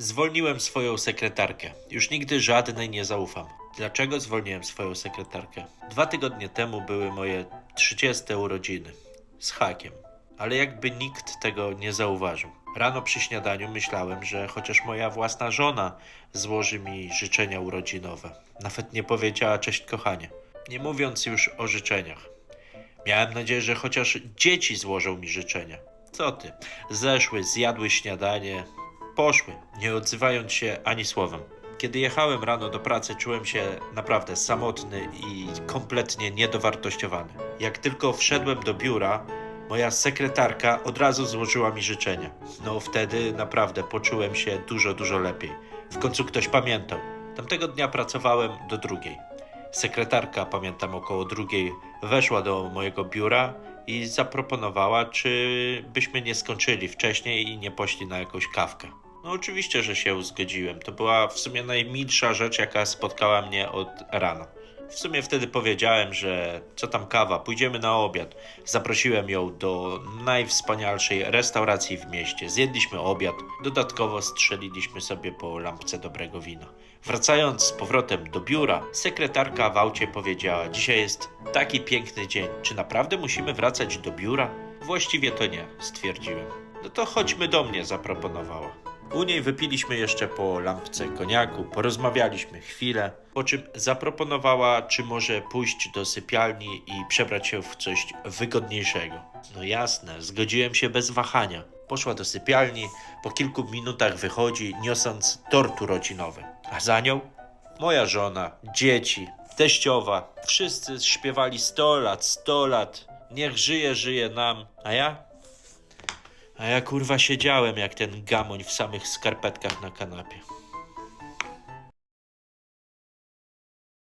Zwolniłem swoją sekretarkę. Już nigdy żadnej nie zaufam. Dlaczego zwolniłem swoją sekretarkę? Dwa tygodnie temu były moje 30 urodziny. Z hakiem. Ale jakby nikt tego nie zauważył. Rano przy śniadaniu myślałem, że chociaż moja własna żona złoży mi życzenia urodzinowe. Nawet nie powiedziała cześć kochanie. Nie mówiąc już o życzeniach. Miałem nadzieję, że chociaż dzieci złożą mi życzenia. Co ty? Zeszły, zjadły śniadanie, poszły, nie odzywając się ani słowem. Kiedy jechałem rano do pracy, czułem się naprawdę samotny i kompletnie niedowartościowany. Jak tylko wszedłem do biura, moja sekretarka od razu złożyła mi życzenia. No wtedy naprawdę poczułem się dużo, dużo lepiej. W końcu ktoś pamiętał. Tamtego dnia pracowałem do drugiej. Sekretarka, pamiętam około drugiej, weszła do mojego biura i zaproponowała, czy byśmy nie skończyli wcześniej i nie poszli na jakąś kawkę. No oczywiście, że się zgodziłem. To była w sumie najmilsza rzecz, jaka spotkała mnie od rana. W sumie wtedy powiedziałem, że co tam kawa, pójdziemy na obiad. Zaprosiłem ją do najwspanialszej restauracji w mieście. Zjedliśmy obiad, dodatkowo strzeliliśmy sobie po lampce dobrego wina. Wracając z powrotem do biura, sekretarka w aucie powiedziała: Dzisiaj jest taki piękny dzień. Czy naprawdę musimy wracać do biura? Właściwie to nie, stwierdziłem. No to chodźmy do mnie, zaproponowała. U niej wypiliśmy jeszcze po lampce koniaku, porozmawialiśmy chwilę, po czym zaproponowała, czy może pójść do sypialni i przebrać się w coś wygodniejszego. No jasne, zgodziłem się bez wahania. Poszła do sypialni, po kilku minutach wychodzi, niosąc tort urodzinowy. A za nią moja żona, dzieci, teściowa. Wszyscy śpiewali 100 lat, 100 lat, niech żyje, żyje nam. A ja? A ja kurwa siedziałem jak ten gamoń w samych skarpetkach na kanapie.